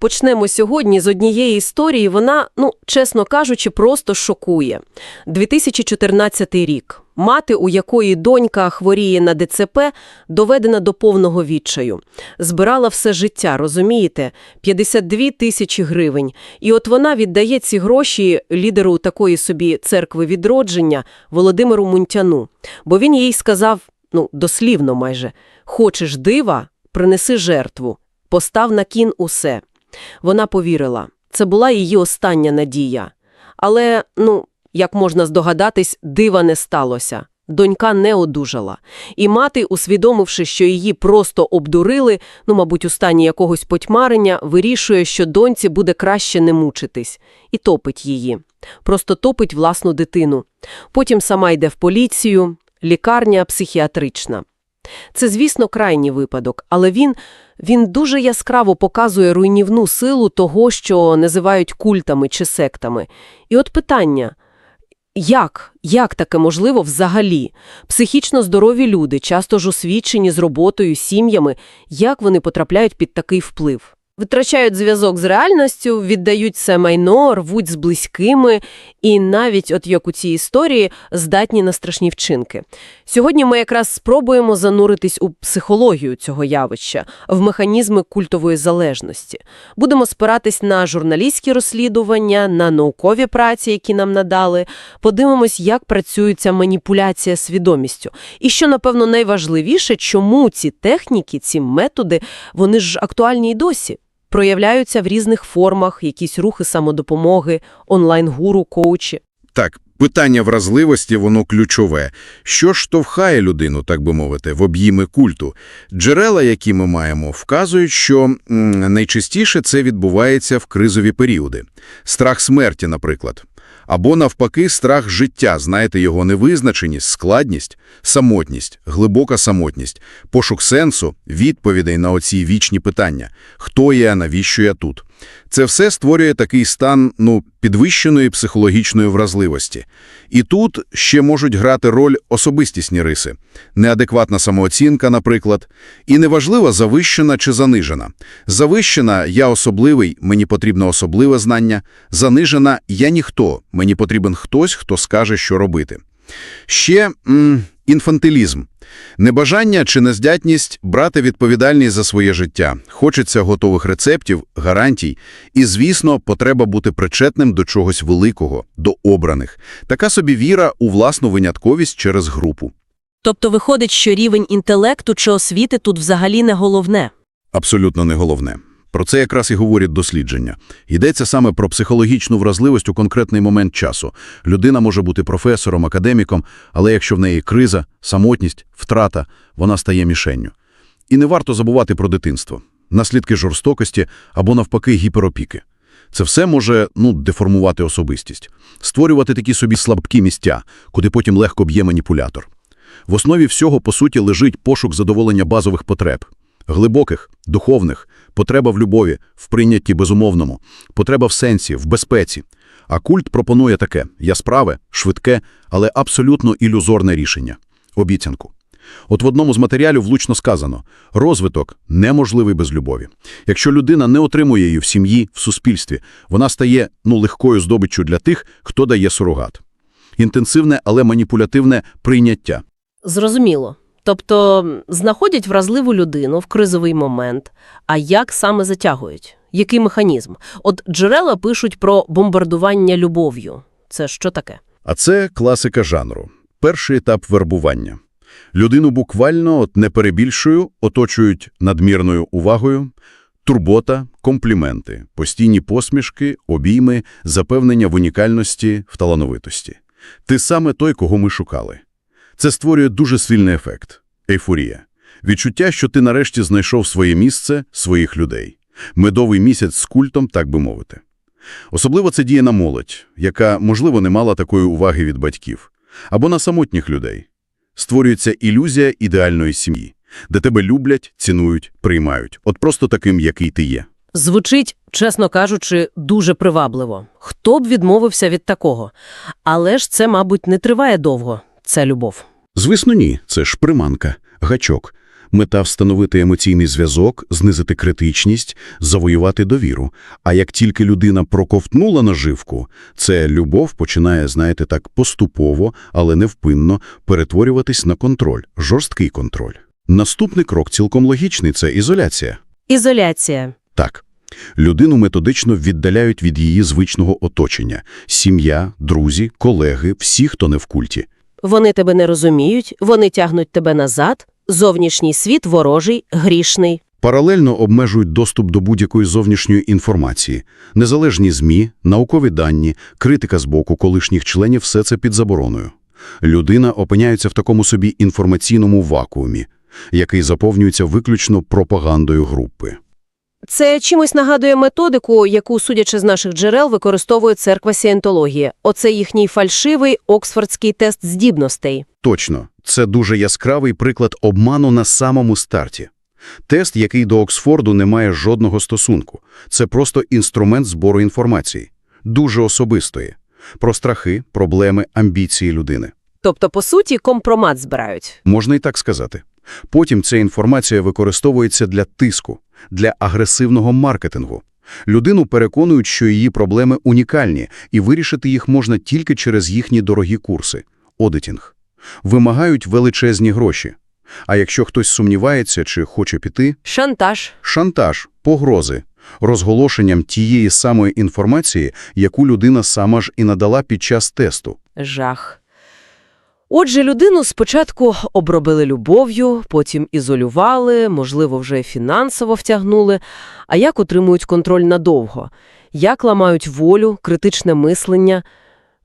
Почнемо сьогодні з однієї історії. Вона, ну, чесно кажучи, просто шокує. 2014 рік. Мати, у якої донька хворіє на ДЦП, доведена до повного відчаю. Збирала все життя, розумієте? 52 тисячі гривень. І от вона віддає ці гроші лідеру такої собі церкви відродження Володимиру Мунтяну. Бо він їй сказав, ну, дослівно майже, «Хочеш дива? Принеси жертву. Постав на кін усе». Вона повірила. Це була її остання надія. Але, ну, як можна здогадатись, дива не сталося. Донька не одужала. І мати, усвідомивши, що її просто обдурили, ну, мабуть, у стані якогось потьмарення, вирішує, що доньці буде краще не мучитись. І топить її. Просто топить власну дитину. Потім сама йде в поліцію, лікарня психіатрична. Це, звісно, крайній випадок, але він, він дуже яскраво показує руйнівну силу того, що називають культами чи сектами. І от питання – як? Як таке можливо взагалі? Психічно здорові люди, часто ж освічені з роботою, сім'ями, як вони потрапляють під такий вплив? Витрачають зв'язок з реальністю, віддають це майно, рвуть з близькими і навіть, от як у цій історії, здатні на страшні вчинки. Сьогодні ми якраз спробуємо зануритись у психологію цього явища, в механізми культової залежності. Будемо спиратись на журналістські розслідування, на наукові праці, які нам надали, подивимось, як працює ця маніпуляція свідомістю. І що, напевно, найважливіше, чому ці техніки, ці методи, вони ж актуальні й досі. Проявляються в різних формах, якісь рухи самодопомоги, онлайн-гуру, коучі. Так, питання вразливості, воно ключове. Що ж штовхає людину, так би мовити, в об'їми культу? Джерела, які ми маємо, вказують, що найчастіше це відбувається в кризові періоди. Страх смерті, наприклад. Або, навпаки, страх життя, знаєте, його невизначеність, складність, самотність, глибока самотність, пошук сенсу, відповідей на оці вічні питання. Хто я, навіщо я тут? Це все створює такий стан, ну, підвищеної психологічної вразливості. І тут ще можуть грати роль особистісні риси. Неадекватна самооцінка, наприклад. І неважливо, завищена чи занижена. Завищена «я особливий, мені потрібно особливе знання». Занижена «я ніхто, мені потрібен хтось, хто скаже, що робити». Ще м, інфантилізм. Небажання чи нездатність брати відповідальність за своє життя. Хочеться готових рецептів, гарантій. І, звісно, потреба бути причетним до чогось великого, до обраних. Така собі віра у власну винятковість через групу. Тобто виходить, що рівень інтелекту чи освіти тут взагалі не головне. Абсолютно не головне. Про це якраз і говорять дослідження. Йдеться саме про психологічну вразливість у конкретний момент часу. Людина може бути професором, академіком, але якщо в неї криза, самотність, втрата, вона стає мішенню. І не варто забувати про дитинство, наслідки жорстокості або, навпаки, гіперопіки. Це все може ну, деформувати особистість, створювати такі собі слабкі місця, куди потім легко б'є маніпулятор. В основі всього, по суті, лежить пошук задоволення базових потреб. Глибоких, духовних, потреба в любові, в прийнятті безумовному, потреба в сенсі, в безпеці. А культ пропонує таке яскраве, швидке, але абсолютно ілюзорне рішення – обіцянку. От в одному з матеріалів влучно сказано – розвиток неможливий без любові. Якщо людина не отримує її в сім'ї, в суспільстві, вона стає ну, легкою здобиччю для тих, хто дає сурогат. Інтенсивне, але маніпулятивне прийняття. Зрозуміло. Тобто знаходять вразливу людину в кризовий момент, а як саме затягують? Який механізм? От джерела пишуть про бомбардування любов'ю. Це що таке? А це класика жанру. Перший етап вербування. Людину буквально, от не перебільшую, оточують надмірною увагою, турбота, компліменти, постійні посмішки, обійми, запевнення в унікальності, в талановитості. Ти саме той, кого ми шукали. Це створює дуже сильний ефект – ейфорія. Відчуття, що ти нарешті знайшов своє місце, своїх людей. Медовий місяць з культом, так би мовити. Особливо це діє на молодь, яка, можливо, не мала такої уваги від батьків. Або на самотніх людей. Створюється ілюзія ідеальної сім'ї, де тебе люблять, цінують, приймають. От просто таким, який ти є. Звучить, чесно кажучи, дуже привабливо. Хто б відмовився від такого? Але ж це, мабуть, не триває довго, ця любов. Звісно, ні. Це ж приманка, гачок. Мета – встановити емоційний зв'язок, знизити критичність, завоювати довіру. А як тільки людина проковтнула наживку, це любов починає, знаєте, так поступово, але невпинно перетворюватись на контроль, жорсткий контроль. Наступний крок цілком логічний – це ізоляція. Ізоляція. Так. Людину методично віддаляють від її звичного оточення – сім'я, друзі, колеги, всі, хто не в культі. Вони тебе не розуміють, вони тягнуть тебе назад. Зовнішній світ ворожий, грішний. Паралельно обмежують доступ до будь-якої зовнішньої інформації. Незалежні ЗМІ, наукові дані, критика з боку колишніх членів – все це під забороною. Людина опиняється в такому собі інформаційному вакуумі, який заповнюється виключно пропагандою групи. Це чимось нагадує методику, яку, судячи з наших джерел, використовує церква сієнтології. Оце їхній фальшивий оксфордський тест здібностей. Точно, це дуже яскравий приклад обману на самому старті. Тест, який до Оксфорду не має жодного стосунку. Це просто інструмент збору інформації. Дуже особистої. Про страхи, проблеми, амбіції людини. Тобто, по суті, компромат збирають. Можна і так сказати. Потім ця інформація використовується для тиску, для агресивного маркетингу. Людину переконують, що її проблеми унікальні, і вирішити їх можна тільки через їхні дорогі курси – одитінг. Вимагають величезні гроші. А якщо хтось сумнівається чи хоче піти – Шантаж. шантаж, погрози, розголошенням тієї самої інформації, яку людина сама ж і надала під час тесту. Жах. Отже, людину спочатку обробили любов'ю, потім ізолювали, можливо, вже фінансово втягнули. А як утримують контроль надовго? Як ламають волю, критичне мислення?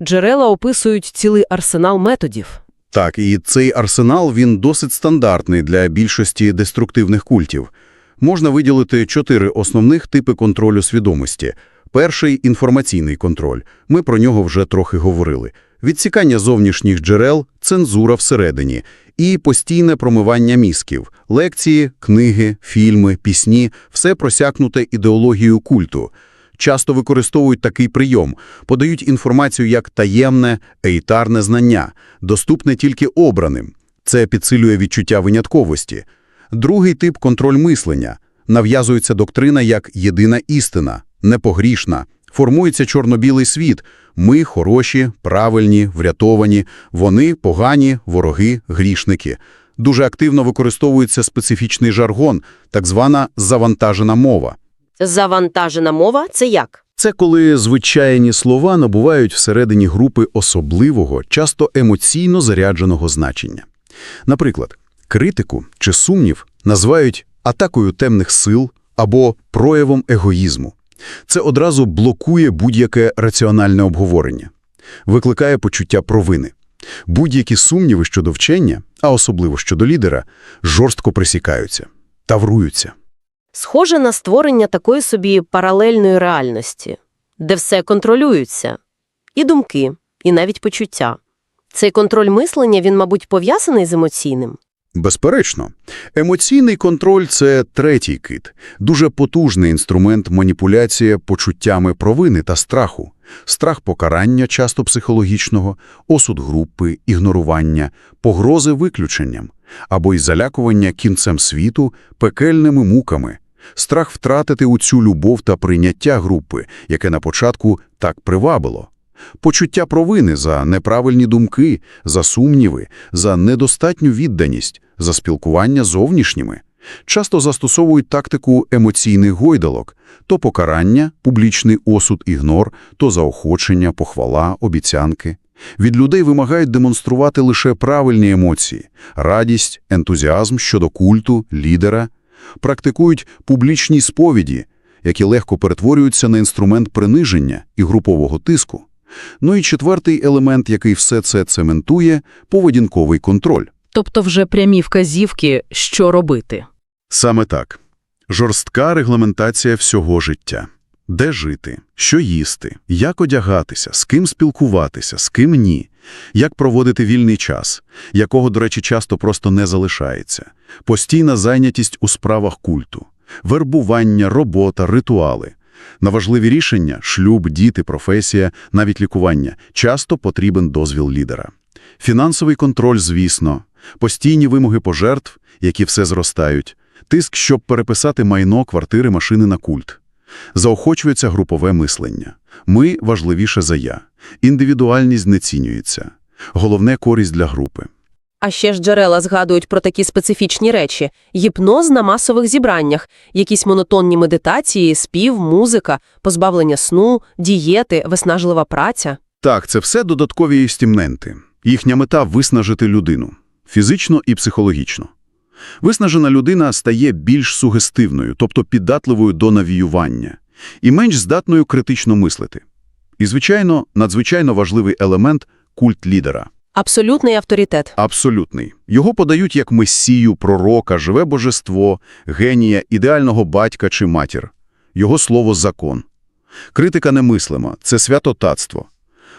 Джерела описують цілий арсенал методів. Так, і цей арсенал, він досить стандартний для більшості деструктивних культів. Можна виділити чотири основних типи контролю свідомості. Перший – інформаційний контроль. Ми про нього вже трохи говорили. Відсікання зовнішніх джерел, цензура всередині і постійне промивання мізків. Лекції, книги, фільми, пісні – все просякнуте ідеологією культу. Часто використовують такий прийом, подають інформацію як таємне, ейтарне знання, доступне тільки обраним. Це підсилює відчуття винятковості. Другий тип – контроль мислення. Нав'язується доктрина як єдина істина, непогрішна. Формується чорно-білий світ. Ми хороші, правильні, врятовані. Вони погані, вороги, грішники. Дуже активно використовується специфічний жаргон, так звана завантажена мова. Завантажена мова – це як? Це коли звичайні слова набувають всередині групи особливого, часто емоційно зарядженого значення. Наприклад, критику чи сумнів називають атакою темних сил або проявом егоїзму. Це одразу блокує будь-яке раціональне обговорення, викликає почуття провини. Будь-які сумніви щодо вчення, а особливо щодо лідера, жорстко присікаються, тавруються. Схоже на створення такої собі паралельної реальності, де все контролюється. І думки, і навіть почуття. Цей контроль мислення, він, мабуть, пов'язаний з емоційним. Безперечно. Емоційний контроль – це третій кит. Дуже потужний інструмент маніпуляції почуттями провини та страху. Страх покарання, часто психологічного, осуд групи, ігнорування, погрози виключенням або й залякування кінцем світу пекельними муками. Страх втратити у цю любов та прийняття групи, яке на початку так привабило. Почуття провини за неправильні думки, за сумніви, за недостатню відданість, за спілкування зовнішніми. Часто застосовують тактику емоційних гойдалок – то покарання, публічний осуд, ігнор, то заохочення, похвала, обіцянки. Від людей вимагають демонструвати лише правильні емоції – радість, ентузіазм щодо культу, лідера. Практикують публічні сповіді, які легко перетворюються на інструмент приниження і групового тиску. Ну і четвертий елемент, який все це цементує – поведінковий контроль. Тобто вже прямі вказівки, що робити. Саме так. Жорстка регламентація всього життя. Де жити, що їсти, як одягатися, з ким спілкуватися, з ким ні, як проводити вільний час, якого, до речі, часто просто не залишається, постійна зайнятість у справах культу, вербування, робота, ритуали. На важливі рішення – шлюб, діти, професія, навіть лікування – часто потрібен дозвіл лідера. Фінансовий контроль, звісно, постійні вимоги пожертв, які все зростають, тиск, щоб переписати майно, квартири, машини на культ. Заохочується групове мислення. Ми важливіше за я. Індивідуальність знецінюється. Головне – користь для групи. А ще ж джерела згадують про такі специфічні речі – гіпноз на масових зібраннях, якісь монотонні медитації, спів, музика, позбавлення сну, дієти, виснажлива праця. Так, це все додаткові стімненти. Їхня мета – виснажити людину. Фізично і психологічно. Виснажена людина стає більш сугестивною, тобто піддатливою до навіювання, і менш здатною критично мислити. І, звичайно, надзвичайно важливий елемент – культ лідера. Абсолютний авторитет. Абсолютний. Його подають як месію, пророка, живе божество, генія, ідеального батька чи матір. Його слово – закон. Критика немислима – це святотатство.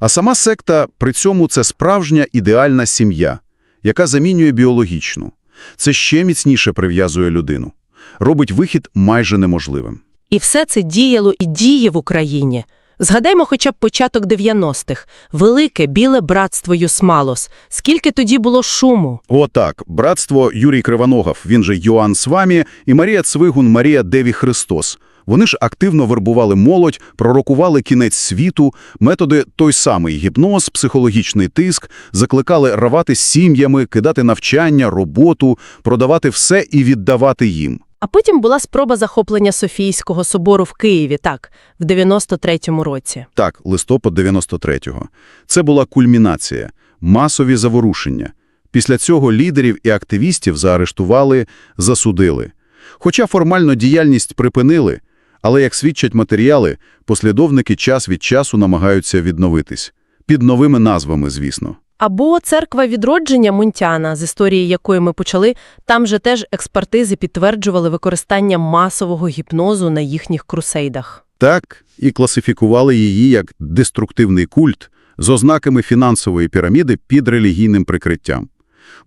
А сама секта при цьому – це справжня ідеальна сім'я, яка замінює біологічну. Це ще міцніше прив'язує людину. Робить вихід майже неможливим. І все це діяло і діє в Україні. Згадаймо хоча б початок 90-х. Велике біле братство Юсмалос. Скільки тоді було шуму? Отак, братство Юрій Кривоногов, він же Йоанн Свамі, і Марія Цвигун, Марія Деві Христос. Вони ж активно вербували молодь, пророкували кінець світу, методи той самий гіпноз, психологічний тиск, закликали рвати сім'ями, кидати навчання, роботу, продавати все і віддавати їм. А потім була спроба захоплення Софійського собору в Києві, так, в 93-му році. Так, листопад 93-го. Це була кульмінація, масові заворушення. Після цього лідерів і активістів заарештували, засудили. Хоча формально діяльність припинили, але, як свідчать матеріали, послідовники час від часу намагаються відновитись. Під новими назвами, звісно. Або церква відродження Мунтяна, з історії якої ми почали, там же теж експертизи підтверджували використання масового гіпнозу на їхніх крусейдах. Так, і класифікували її як деструктивний культ з ознаками фінансової піраміди під релігійним прикриттям.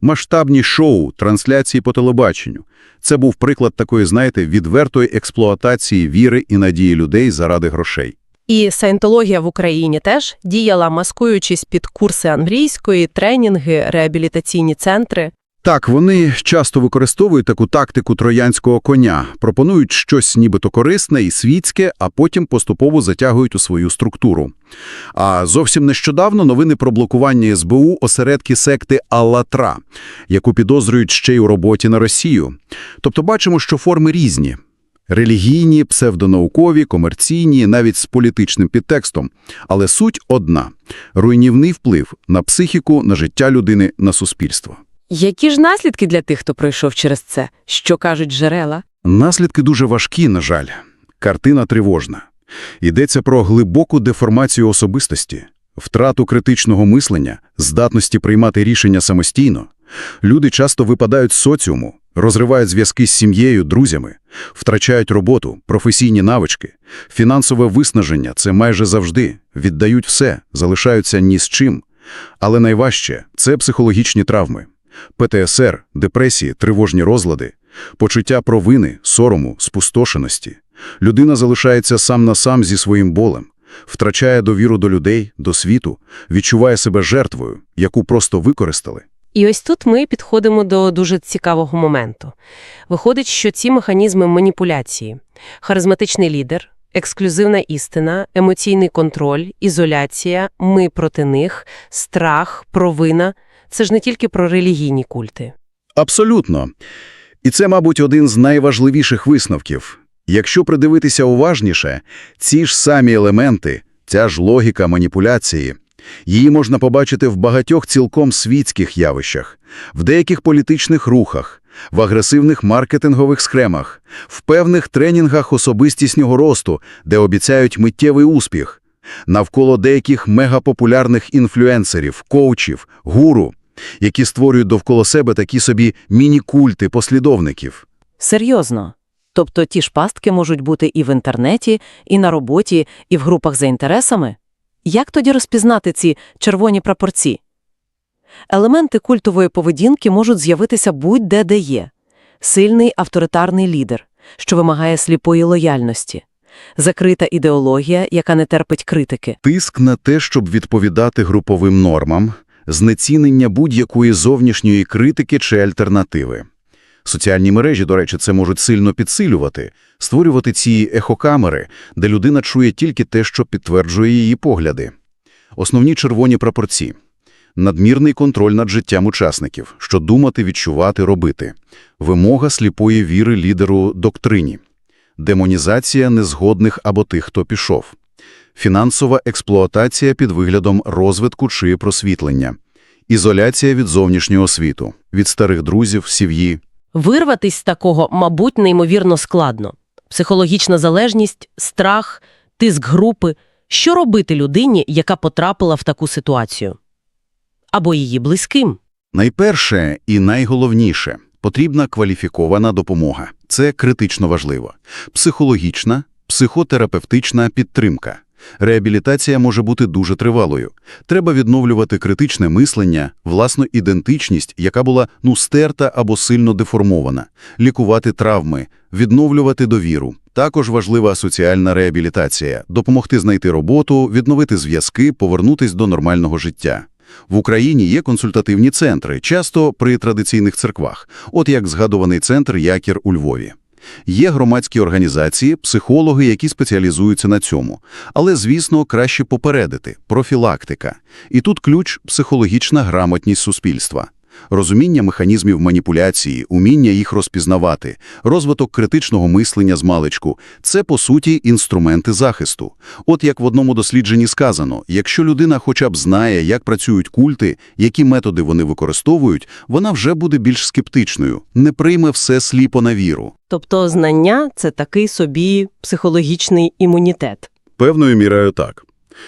Масштабні шоу, трансляції по телебаченню – це був приклад такої, знаєте, відвертої експлуатації віри і надії людей заради грошей. І саєнтологія в Україні теж діяла, маскуючись під курси англійської, тренінги, реабілітаційні центри. Так, вони часто використовують таку тактику троянського коня, пропонують щось нібито корисне і світське, а потім поступово затягують у свою структуру. А зовсім нещодавно новини про блокування СБУ осередки секти «Аллатра», яку підозрюють ще й у роботі на Росію. Тобто бачимо, що форми різні. Релігійні, псевдонаукові, комерційні, навіть з політичним підтекстом. Але суть одна – руйнівний вплив на психіку, на життя людини, на суспільство. Які ж наслідки для тих, хто пройшов через це? Що кажуть джерела? Наслідки дуже важкі, на жаль. Картина тривожна. Йдеться про глибоку деформацію особистості, втрату критичного мислення, здатності приймати рішення самостійно. Люди часто випадають з соціуму, розривають зв'язки з сім'єю, друзями, втрачають роботу, професійні навички. Фінансове виснаження – це майже завжди. Віддають все, залишаються ні з чим. Але найважче – це психологічні травми. ПТСР, депресії, тривожні розлади, почуття провини, сорому, спустошеності. Людина залишається сам на сам зі своїм болем, втрачає довіру до людей, до світу, відчуває себе жертвою, яку просто використали. І ось тут ми підходимо до дуже цікавого моменту. Виходить, що ці механізми маніпуляції – харизматичний лідер, ексклюзивна істина, емоційний контроль, ізоляція, ми проти них, страх, провина – це ж не тільки про релігійні культи. Абсолютно. І це, мабуть, один з найважливіших висновків. Якщо придивитися уважніше, ці ж самі елементи, ця ж логіка маніпуляції, її можна побачити в багатьох цілком світських явищах, в деяких політичних рухах, в агресивних маркетингових схемах, в певних тренінгах особистісного росту, де обіцяють миттєвий успіх, навколо деяких мегапопулярних інфлюенсерів, коучів, гуру, які створюють довкола себе такі собі міні-культи послідовників. Серйозно. Тобто ті ж пастки можуть бути і в інтернеті, і на роботі, і в групах за інтересами? Як тоді розпізнати ці червоні прапорці? Елементи культової поведінки можуть з'явитися будь-де де є. Сильний авторитарний лідер, що вимагає сліпої лояльності. Закрита ідеологія, яка не терпить критики. Тиск на те, щоб відповідати груповим нормам, знецінення будь-якої зовнішньої критики чи альтернативи. Соціальні мережі, до речі, це можуть сильно підсилювати, створювати ці ехокамери, де людина чує тільки те, що підтверджує її погляди. Основні червоні прапорці. Надмірний контроль над життям учасників, що думати, відчувати, робити. Вимога сліпої віри лідеру доктрині. Демонізація незгодних або тих, хто пішов. Фінансова експлуатація під виглядом розвитку чи просвітлення. Ізоляція від зовнішнього світу, від старих друзів, сім'ї. Вирватись з такого, мабуть, неймовірно складно. Психологічна залежність, страх, тиск групи. Що робити людині, яка потрапила в таку ситуацію? Або її близьким? Найперше і найголовніше – потрібна кваліфікована допомога. Це критично важливо. Психологічна, психотерапевтична підтримка. Реабілітація може бути дуже тривалою. Треба відновлювати критичне мислення, власну ідентичність, яка була ну стерта або сильно деформована, лікувати травми, відновлювати довіру. Також важлива соціальна реабілітація, допомогти знайти роботу, відновити зв'язки, повернутись до нормального життя. В Україні є консультативні центри, часто при традиційних церквах, от як згадуваний центр «Якір» у Львові. Є громадські організації, психологи, які спеціалізуються на цьому. Але, звісно, краще попередити – профілактика. І тут ключ – психологічна грамотність суспільства. Розуміння механізмів маніпуляції, уміння їх розпізнавати, розвиток критичного мислення з маличку – це, по суті, інструменти захисту. От як в одному дослідженні сказано, якщо людина хоча б знає, як працюють культи, які методи вони використовують, вона вже буде більш скептичною, не прийме все сліпо на віру. Тобто знання – це такий собі психологічний імунітет. Певною мірою так.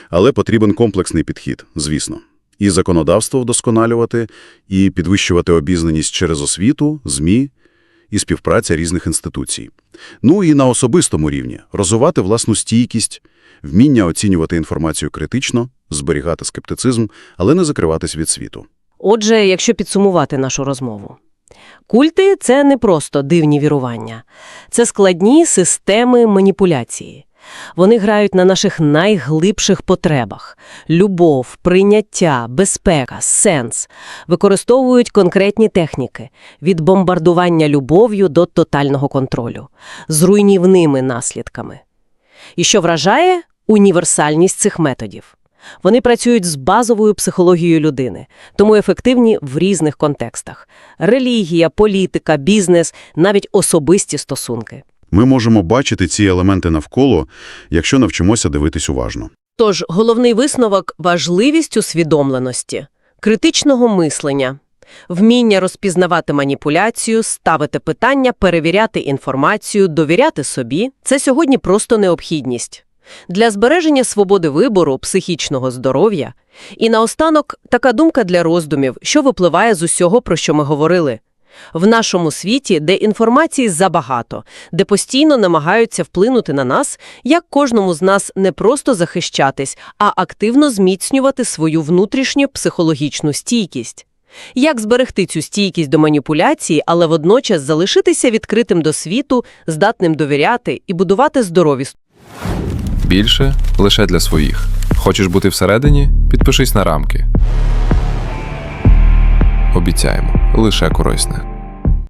Але потрібен комплексний підхід, звісно. І законодавство вдосконалювати, і підвищувати обізнаність через освіту, ЗМІ, і співпраця різних інституцій. Ну і на особистому рівні – розвивати власну стійкість, вміння оцінювати інформацію критично, зберігати скептицизм, але не закриватись від світу. Отже, якщо підсумувати нашу розмову. Культи – це не просто дивні вірування. Це складні системи маніпуляції. Вони грають на наших найглибших потребах – любов, прийняття, безпека, сенс. Використовують конкретні техніки – від бомбардування любов'ю до тотального контролю, з руйнівними наслідками. І що вражає – універсальність цих методів. Вони працюють з базовою психологією людини, тому ефективні в різних контекстах – релігія, політика, бізнес, навіть особисті стосунки. Ми можемо бачити ці елементи навколо, якщо навчимося дивитись уважно. Тож головний висновок – важливість усвідомленості, критичного мислення, вміння розпізнавати маніпуляцію, ставити питання, перевіряти інформацію, довіряти собі – це сьогодні просто необхідність. Для збереження свободи вибору, психічного здоров'я. І наостанок така думка для роздумів, що випливає з усього, про що ми говорили. В нашому світі, де інформації забагато, де постійно намагаються вплинути на нас, як кожному з нас не просто захищатись, а активно зміцнювати свою внутрішню психологічну стійкість. Як зберегти цю стійкість до маніпуляції, але водночас залишитися відкритим до світу, здатним довіряти і будувати здорові Більше лише для своїх. Хочеш бути всередині? Підпишись на рамки. Обіцяємо, лише корисне.